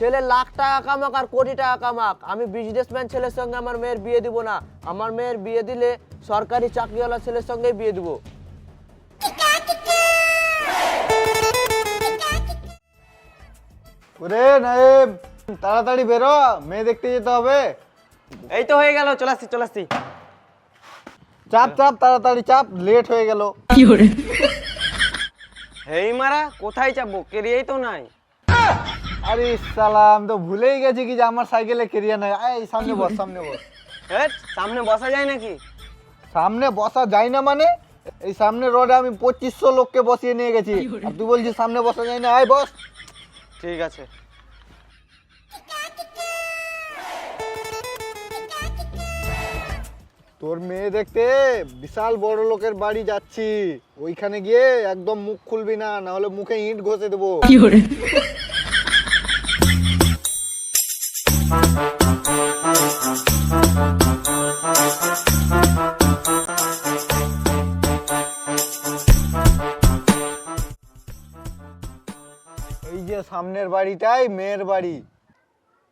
ছেলে লাখ টাকা কামাক আর কোটি টাকা কামাক। আমি বিজনেসম্যান ছেলের সঙ্গে আমার মেয়ের বিয়ে দিব না। আমার মেয়ের বিয়ে দিলে সরকারি চাকরিওয়ালা ছেলের সঙ্গেই বিয়ে দিব। ওরে নাইম তাড়াতাড়ি বেরো মেয়ে দেখতে যেতে হবে। এই তো হয়ে গেল চলে আসছি চলে আসছি। চাপ চাপ তাড়াতাড়ি চাপ লেট হয়ে গেল। হেই মারা কোথায় যাব? কেরিয়েই তো নাই। আরে সালাম তো ভুলেই গেছি কি যে আমার সাইকেলে কেরিয়া নাই। এই সামনে বস সামনে বস। হেট, সামনে বসা যায় নাকি? সামনে বসা যায় না মানে? এই সামনে রোডে আমি পঁচিশশো লোককে বসিয়ে নিয়ে গেছি। আর তুই বলছিস সামনে বসা যায় না? আয় বস। ঠিক আছে। তোর মেয়ে দেখতে বিশাল বড় লোকের বাড়ি যাচ্ছি। ওইখানে গিয়ে একদম মুখ খুলবি না না হলে মুখে ইট ঘষে দেবো। এই যে সামনের বাড়িটাই মেয়ের বাড়ি।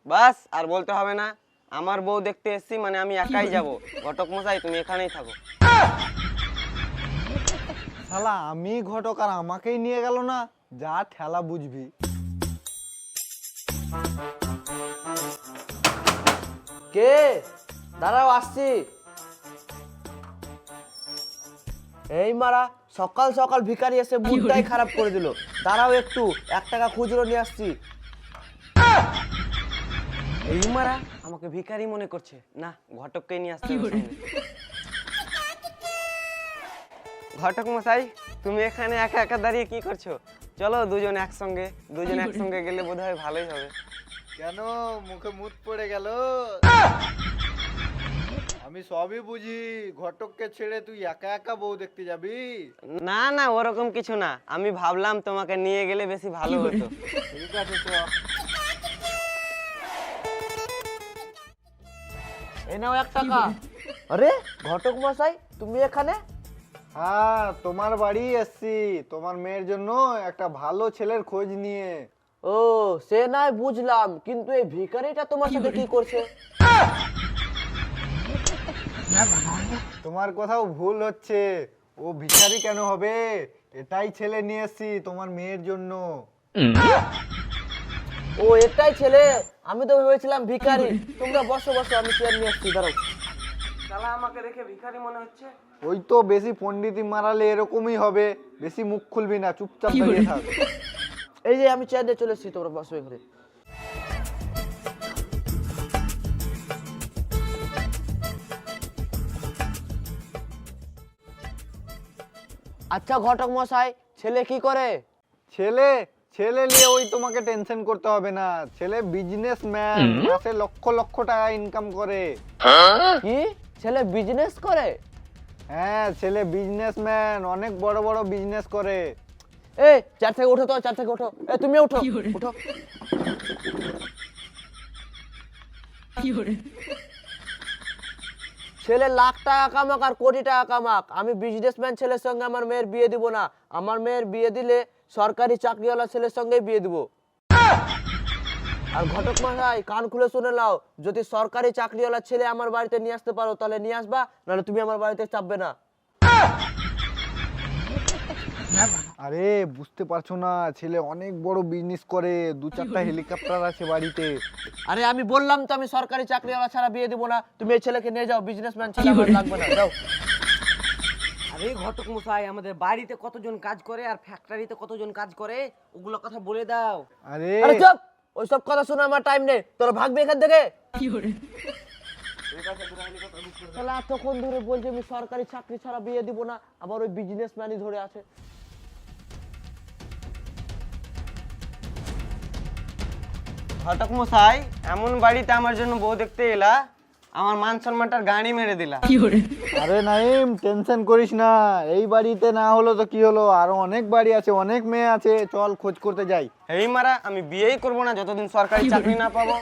বাস আর বলতে হবে না আমার বউ দেখতে এসছি মানে আমি একাই যাব। ঘটক মশাই তুমি এখানেই থাকো। শালা আমি ঘটক আর আমাকেই নিয়ে গেল না যা ঠেলা বুঝবি। কে? দাঁড়াও আসছি। এই মারা সকাল সকাল ভিখারি এসে মুডটাই খারাপ করে দিল। দাঁড়াও একটু এক টাকা খুচরো নিয়ে আসছি। এই মারা আমাকে ভিখারি মনে করছে। না ঘটককে নিয়ে আসতে সামনে। ঘটক মশাই তুমি এখানে একা একা দাঁড়িয়ে কি করছ? চলো দুজন একসঙ্গে দুজন একসঙ্গে গেলে বোধহয় ভালোই হবে। কেন? মুখে মুত পড়ে গেল। আমি সবই বুঝি। ঘটককে ছেড়ে তুই একা একা বউ দেখতে যাবি? না না ওরকম কিছু না। আমি ভাবলাম তোমাকে নিয়ে গেলে বেশি ভালো হতো। ঠিক আছে তো এই নাও এক টাকা। আরে ঘটক মশাই তুমি এখানে? হ্যাঁ তোমার বাড়ি এসছি। তোমার মেয়ের জন্য একটা ভালো ছেলের খোঁজ নিয়ে। ও সে নয় বুঝলাম কিন্তু এই ভিখারিটা তোমার সাথে কি করছে? তোমার কোথাও ভুল হচ্ছে। ও ভিখারি কেন হবে? এটাই ছেলে নিয়ে এসছি তোমার মেয়ের জন্য। ও এটাই ছেলে? আমি তো ভেবেছিলাম ভিখারি। তোমরা বসো বসো আমি চেয়ার নিয়ে আসছি দাঁড়াও। শালা আমাকে দেখে ভিখারি মনে হচ্ছে? ওই তো বেশি পণ্ডিতি মারালে এরকমই হবে। বেশি মুখ খুলবি না চুপচাপ দাঁড়িয়ে থাক। এই যে আমি চেয়ার দিয়ে চলে এসেছি তোমরা বসো এখানে। আচ্ছা ঘটক মশাই ছেলে কি করে? ছেলে ছেলে নিয়ে ওই তোমাকে টেনশন করতে হবে না। ছেলে বিজনেসম্যান মাসে লক্ষ লক্ষ টাকা ইনকাম করে। কি? ছেলে বিজনেস করে? হ্যাঁ ছেলে বিজনেসম্যান অনেক বড় বড় বিজনেস করে। এ চার থেকে ওঠো তো চার থেকে ওঠো। এ তুমি ওঠো ওঠো। ছেলে লাখ টাকা কামাক আর কোটি টাকা কামাক। আমি বিজনেসম্যান ছেলের সঙ্গে আমার মেয়ের বিয়ে দিব না। আমার মেয়ের বিয়ে দিলে সরকারি চাকরিওয়ালা ছেলের সঙ্গেই বিয়ে দিব। আর ঘটক মশাই কান খুলে শুনে নাও। যদি সরকারি চাকরিওয়ালা ছেলে আমার বাড়িতে নিয়ে আসতে পারো, তাহলে নিয়ে আসবা, নাহলে তুমি আমার বাড়িতে চাপবে না। আরে বুঝতে পারছ না ছেলে অনেক বড় বিজনেস করে দু চারটা হেলিকপ্টার আছে বাড়িতে। আরে আমি বললাম তো আমি সরকারি চাকরিওয়ালা ছাড়া বিয়ে দিব না। তুমি এই ছেলেকে নিয়ে যাও বিজনেসম্যান ছেলে আমার লাগবে না। যাও। আরে ঘটক মশাই আমাদের বাড়িতে কতজন কাজ করে আর ফ্যাক্টরিতে কতজন কাজ করে ওগুলো কথা বলে দাও। আরে। আরে চুপ! ওইসব কথা শুনে আমার টাইম নেই। তোরা ভাগবে এখান থেকে? শালা এতক্ষণ ধরে বলছে আমি সরকারি চাকরি ছাড়া বিয়ে দিব না আবার ওই বিজনেসম্যানই ধরে আছে। ঘটক মশাই এমন বাড়িতে আমার জন্য বউ দেখতে এলা আমার মান সম্মানটার গাড়ি মেরে দিলা। আরে নাইম টেনশন করিস না। এই বাড়িতে না হলো তো কি হলো? আরও অনেক বাড়ি আছে অনেক মেয়ে আছে। চল খোঁজ করতে যাই। এই মারা আমি বিয়েই করব না যতদিন সরকারি চাকরি না পাবো।